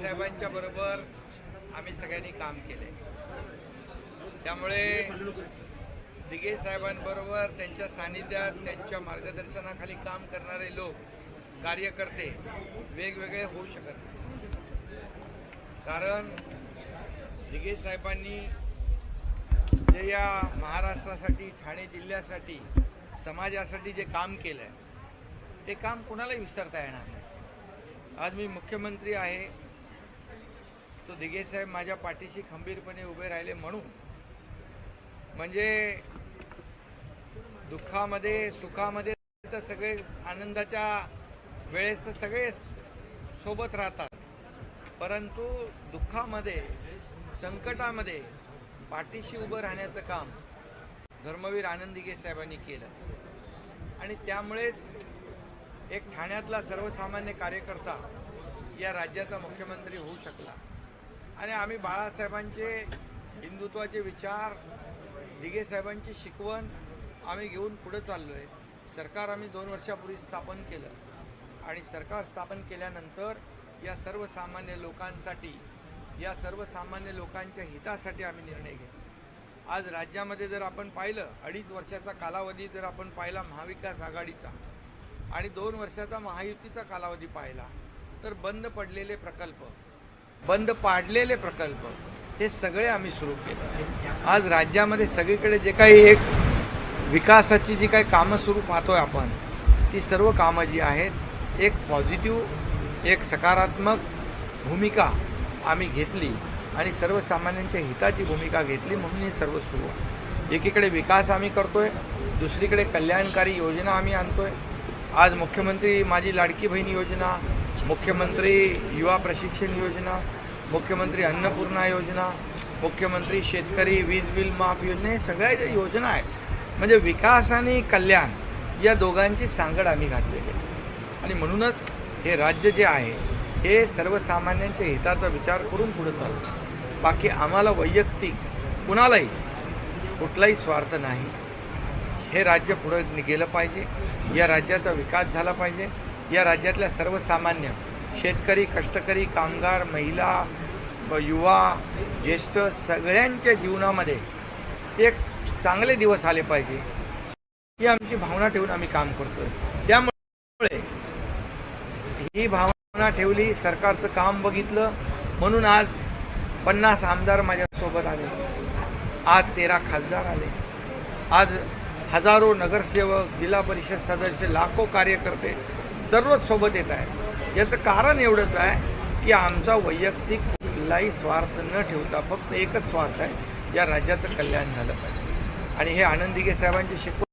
साहेबांच्या बरोबर आम्ही सगळ्यांनी काम केले. त्यामुळे दिघे साहेबांबरोबर त्यांच्या सानिध्यात त्यांच्या मार्गदर्शनाखाली काम करणारे लोक कार्यकर्ते वेगवेगळे होऊ शकत नाही. कारण दिघे साहेबांनी जे या महाराष्ट्रासाठी ठाणे जिल्ह्यासाठी समाजासाठी जे काम केलं आहे ते काम कुणालाही विसरता येणार नाही. आज मी मुख्यमंत्री आहे तो दिघे साहेब माझ्या पाठीशी खंबीरपणे उभे राहिले म्हणून. म्हणजे दुःखामध्ये सुखामध्ये तर सगळे आनंदाच्या वेळेस तर सगळे सोबत राहतात. परंतु दुःखामध्ये संकटामध्ये पाठीशी उभं राहण्याचं काम धर्मवीर आनंद दिघे साहेबांनी केलं. आणि त्यामुळेच एक ठाण्यातला सर्वसामान्य कार्यकर्ता या राज्याचा मुख्यमंत्री होऊ शकला. आणि आम्ही बाळासाहेबांचे हिंदुत्वाचे विचार दिघे साहेबांची शिकवण आम्ही घेऊन पुढे चाललो आहे सरकार आम्ही दोन वर्षापूर्वी स्थापन केलं. आणि सरकार स्थापन केल्यानंतर या सर्वसामान्य लोकांसाठी या सर्वसामान्य लोकांच्या हितासाठी आम्ही निर्णय घेतला. आज राज्यामध्ये जर आपण पाहिलं अडीच वर्षाचा कालावधी जर आपण पाहिला महाविकास आघाडीचा आणि दोन वर्षाचा महायुतीचा कालावधी पाहिला तर बंद पडलेले प्रकल्प बंद पाडलेले प्रकल्प हे सगळे आम्ही सुरू केले. आज राज्यामध्ये सगळीकडे जे काही एक विकासाची जी काही कामं सुरू पाहतोय आपण ती सर्व कामं जी आहेत एक पॉझिटिव्ह एक सकारात्मक भूमिका आम्ही घेतली आणि सर्वसामान्यांच्या हिताची भूमिका घेतली म्हणून हे सर्व सुरू आहे. एकीकडे विकास आम्ही करतोय दुसरीकडे कल्याणकारी योजना आम्ही आणतोय. आज मुख्यमंत्री माझी लाडकी बहीण योजना मुख्यमंत्री युवा प्रशिक्षण योजना मुख्यमंत्री अन्नपूर्णा योजना मुख्यमंत्री शेतकरी वीज बिल माफ योजना हे सगळ्या ज्या योजना आहेत म्हणजे विकास आणि कल्याण या दोघांची सांगड आम्ही घातलेली आहे. आणि म्हणूनच हे राज्य जे आहे हे सर्वसामान्यांच्या हिताचा विचार करून पुढे चालतं बाकी आम्हाला वैयक्तिक कुणालाही कुठलाही स्वार्थ नाही. हे राज्य पुढे गेलं पाहिजे. या राज्याचा विकास झाला पाहिजे. या राज्यातल्या सर्वसामान्य शेतकरी कष्टकरी कामगार महिला युवा ज्येष्ठ सगळ्यांच्या जीवनामध्ये एक चांगले दिवस आले पाहिजे. ही आमची भावना ठेवून आम्ही काम करतोय. त्यामुळे ही भावना ठेवली सरकारचं काम बघितलं म्हणून आज पन्नास आमदार माझ्यासोबत आले. आज तेरा खासदार आले. आज हजारो नगरसेवक जिल्हा परिषद सदस्य लाखो कार्यकर्ते दररोज सोबत येत आहेत याचं कारण एवढंच आहे की आमचा वैयक्तिक कुठलाही स्वार्थ न ठेवता फक्त एकच स्वार्थ आहे या राज्याचं कल्याण झालं पाहिजे. आणि हे आनंदिगे साहेबांची शिकवण